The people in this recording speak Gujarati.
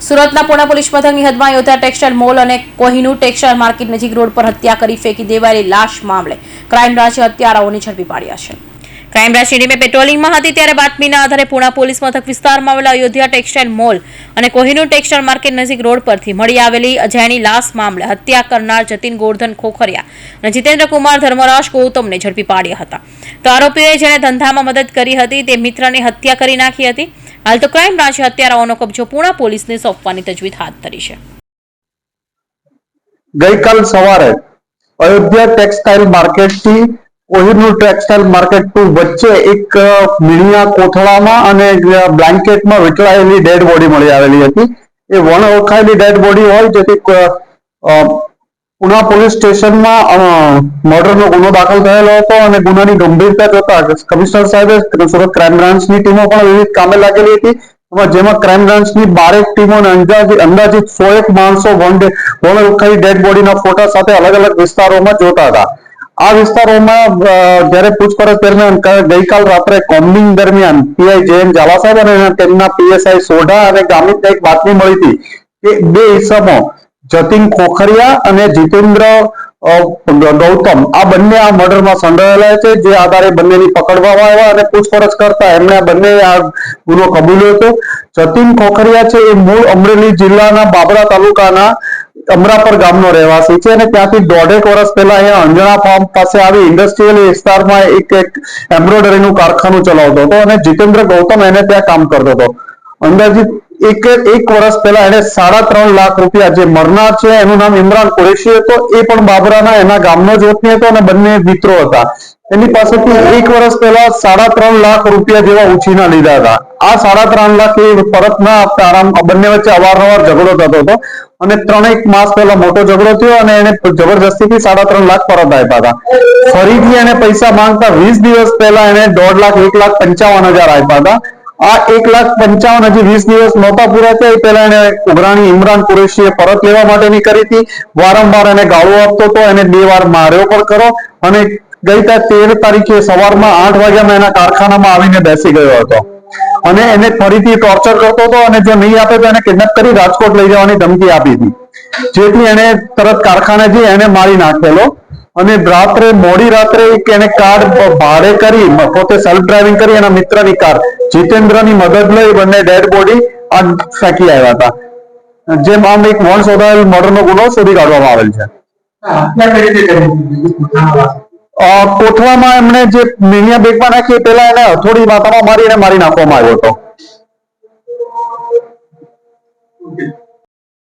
સુરતના પુણા પોલીસ મથકની હદમાં યોધા ટેક્સટાઇલ મોલ અને કોહિનૂર ટેક્સટાઇલ માર્કેટ નજીક રોડ પર હત્યા કરી ફેંકી દેવાયેલી લાશ મામલે ક્રાઇમ બ્રાન્ચે હત્યારાઓને ઝડપી પાડ્યા છે. ક્રાઇમ બ્રાન્ચની ટીમે પેટ્રોલિંગમાં હતી ત્યારે બાતમીના આધારે પુણા પોલીસ મથક વિસ્તારમાં આવેલા અયોધ્યા ટેક્સટાઇલ મોલ અને કોહિનૂર ટેક્સટાઇલ માર્કેટ નજીક રોડ પરથી મળી આવેલી અજાયણી લાશ મામલે હત્યા કરનાર જતીન ગોરધન ખોખરિયા અને જીતેન્દ્ર ધર્મરાજ ગૌતમને ઝડપી પાડ્યા હતા. તો આરોપીઓએ જેને ધંધામાં મદદ કરી હતી તે મિત્રને હત્યા કરી નાખી હતી. હાલ તો ક્રાઇમ બ્રાન્ચે હત્યારાઓનો કબજો પુણા પોલીસને સોંપવાની તજવીજ હાથ ધરી છે. ગઈકાલ સવારે અયોધ્યા ટેક્સટાઇલ માર્કેટથી કોહિનૂર ટેક્સટાઇલ માર્કેટ ટુ વચ્ચે એક મીણિયા કોથળામાં અને બ્લેન્કેટમાં વીંટળાયેલી ડેડ બોડી મળી આવેલી હતી. એ વણ ઓળખાયેલી ડેડ બોડી હોય જેથી અ, પોલીસ સ્ટેશનમાં મર્ડરનો ગુનો દાખલ થયેલો હતો અને ગુનાની ગંભીરતા જોતા કમિશનર સાહેબે સુરત ક્રાઇમ બ્રાન્ચની ટીમો પણ વિવિધ કામે લાગેલી હતી. જેમાં ક્રાઇમ બ્રાન્ચની બારેક ટીમો અંદાજિત સો એક માણસો વન ડે વણ ઓળખાયેલી ડેડ બોડીના ફોટા સાથે અલગ અલગ વિસ્તારોમાં જોતા હતા. આ વિસ્તારોમાં જ્યારે પૂછપરછ દરમિયાન ગઈકાલ રાત્રે કોમ્બિંગ દરમિયાન પીઆઈ જયંત ઝાલા સાહેબ અને તેમના પીએસઆઈ સોઢા અને ગામિતને એક બાતમી મળી હતી કે બે ઇસમો જતીન ખોખરિયા અને જીતેન્દ્ર ગૌતમ, આ બંને આ મર્ડરમાં સંડોવાયેલા છે. જે આધારે બંનેની પકડવામાં આવ્યા અને પૂછપરછ કરતા એમણે બંને આ ગુનો કબૂલ્યો હતો. જતીન ખોખરિયા છે એ મૂળ અમરેલી જિલ્લાના બાબરા તાલુકાના અમરાપર ગામનો રહેવાસી છે અને ત્યાંથી દોઢેક વર્ષ પહેલા અહીંયા અંજણા ફાર્મ પાસે આવી ઇન્ડસ્ટ્રીયલ વિસ્તારમાં એક એક એમ્બ્રોઇડરીનું કારખાનું ચલાવતો હતો અને જીતેન્દ્ર ગૌતમ એને ત્યાં કામ કરતો હતો. અંદાજિત એક એક વર્ષ પહેલા એને સાડા ત્રણ લાખ રૂપિયા જે મરનાર છે, એનું નામ ઇમરાન કુરેશી હતો. એ પણ બાબરાના એના ગામનો જ વતની હતો અને બંને મિત્રો હતા. એની પાસેથી એક વર્ષ પહેલા સાડા ત્રણ લાખ રૂપિયા જેવા ઉછીના લીધા હતા. આ સાડા ત્રણ લાખ એ પરત ના આપતા આરામ, બંને વચ્ચે અવારનવાર ઝઘડો થતો હતો. અને ત્રણેક માસ પહેલા મોટો ઝઘડો થયો અને એને જબરજસ્તીથી સાડા ત્રણ લાખ પરત આપ્યા હતા. ફરીથી એને પૈસા માંગતા વીસ દિવસ પહેલા એને દોઢ લાખ, એક લાખ પંચાવન હજાર આપ્યા હતા. આ એક લાખ પંચાવન હજી વીસ દિવસ નહોતા પૂરા થયા. એ પહેલા એને ઉઘરાણી, ઇમરાન, કુરેશીએ પરત લેવા માટેની કરી હતી. વારંવાર એને ગાળો આપતો હતો. એને બે વાર માર્યો પણ કરો અને ગઈ તા તેર તારીખે સવારમાં આઠ વાગ્યામાં એના કારખાનામાં આવીને બેસી ગયો હતો. અને એને ફરીથી ટોર્ચર કરતો હતો અને જો નહીં આપે તો એને કિડનેપ કરી રાજકોટ લઈ જવાની ધમકી આપી હતી. જેથી એને તરત કારખાને જઈ એને મારી નાખેલો. અને રાત્રે મોડી રાત્રે એને કાર ભાડે કરી પોતે સેલ્ફ ડ્રાઇવિંગ કરી એના મિત્રની કાર. જીતેન્દ્રની મદદ લઈ બંને ડેડ બોડી આ ફેંકી આવ્યા હતા. જેમ આમ એક વોન શોધાયેલ મર્ડરનો ગુનો શોધી કાઢવામાં આવેલ છે. કોઠવામાં એમણે જે મીણિયા બેગમાં નાખી પેલા એને હથોડી માથામાં મારીને મારી નાખવામાં આવ્યો હતો.